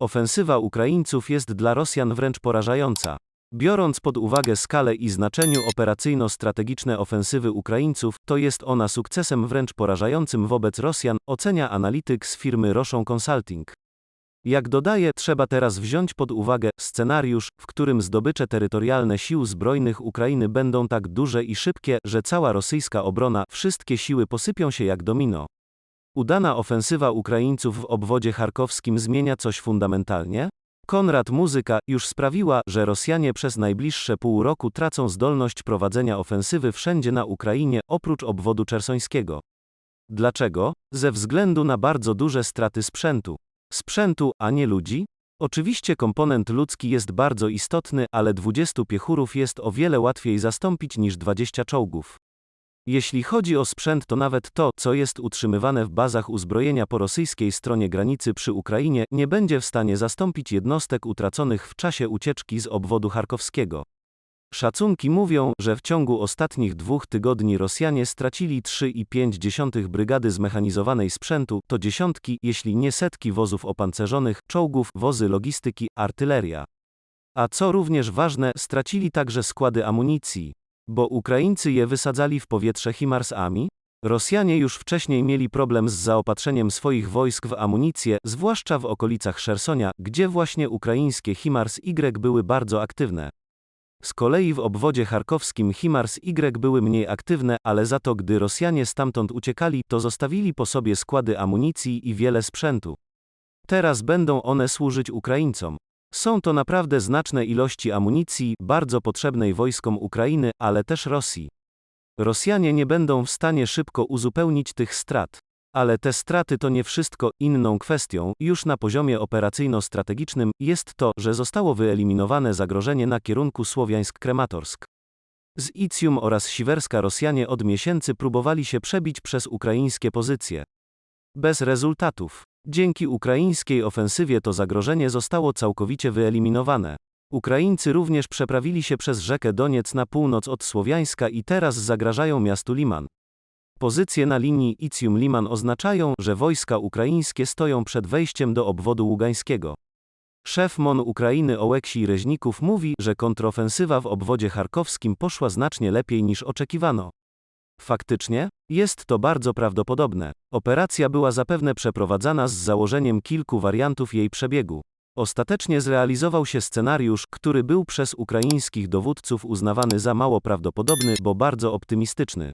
Ofensywa Ukraińców jest dla Rosjan wręcz porażająca. Biorąc pod uwagę skalę i znaczeniu operacyjno-strategiczne ofensywy Ukraińców, to jest ona sukcesem wręcz porażającym wobec Rosjan, ocenia analityk z firmy Roszą Consulting. Jak dodaje, trzeba teraz wziąć pod uwagę scenariusz, w którym zdobycze terytorialne sił zbrojnych Ukrainy będą tak duże i szybkie, że cała rosyjska obrona, wszystkie siły posypią się jak domino. Udana ofensywa Ukraińców w obwodzie charkowskim zmienia coś fundamentalnie? Konrad Muzyka już sprawiła, że Rosjanie przez najbliższe pół roku tracą zdolność prowadzenia ofensywy wszędzie na Ukrainie, oprócz obwodu czersońskiego. Dlaczego? Ze względu na bardzo duże straty sprzętu. Sprzętu, a nie ludzi? Oczywiście komponent ludzki jest bardzo istotny, ale 20 piechurów jest o wiele łatwiej zastąpić niż 20 czołgów. Jeśli chodzi o sprzęt, to nawet to, co jest utrzymywane w bazach uzbrojenia po rosyjskiej stronie granicy przy Ukrainie, nie będzie w stanie zastąpić jednostek utraconych w czasie ucieczki z obwodu charkowskiego. Szacunki mówią, że w ciągu ostatnich dwóch tygodni Rosjanie stracili 3,5 brygady zmechanizowanej sprzętu, to dziesiątki, jeśli nie setki wozów opancerzonych, czołgów, wozy logistyki, artyleria. A co również ważne, stracili także składy amunicji. Bo Ukraińcy je wysadzali w powietrze HIMARS-ami? Rosjanie już wcześniej mieli problem z zaopatrzeniem swoich wojsk w amunicję, zwłaszcza w okolicach Szersonia, gdzie właśnie ukraińskie HIMARS-Y były bardzo aktywne. Z kolei w obwodzie charkowskim HIMARS-Y były mniej aktywne, ale za to gdy Rosjanie stamtąd uciekali, to zostawili po sobie składy amunicji i wiele sprzętu. Teraz będą one służyć Ukraińcom. Są to naprawdę znaczne ilości amunicji, bardzo potrzebnej wojskom Ukrainy, ale też Rosji. Rosjanie nie będą w stanie szybko uzupełnić tych strat. Ale te straty to nie wszystko, inną kwestią, już na poziomie operacyjno-strategicznym, jest to, że zostało wyeliminowane zagrożenie na kierunku Słowiańsk-Krematorsk. Z Icjum oraz Siwerska Rosjanie od miesięcy próbowali się przebić przez ukraińskie pozycje. Bez rezultatów. Dzięki ukraińskiej ofensywie to zagrożenie zostało całkowicie wyeliminowane. Ukraińcy również przeprawili się przez rzekę Doniec na północ od Słowiańska i teraz zagrażają miastu Liman. Pozycje na linii Icjum-Liman oznaczają, że wojska ukraińskie stoją przed wejściem do obwodu ługańskiego. Szef MON Ukrainy Oleksij Reźnikow mówi, że kontrofensywa w obwodzie charkowskim poszła znacznie lepiej niż oczekiwano. Faktycznie? Jest to bardzo prawdopodobne. Operacja była zapewne przeprowadzana z założeniem kilku wariantów jej przebiegu. Ostatecznie zrealizował się scenariusz, który był przez ukraińskich dowódców uznawany za mało prawdopodobny, bo bardzo optymistyczny.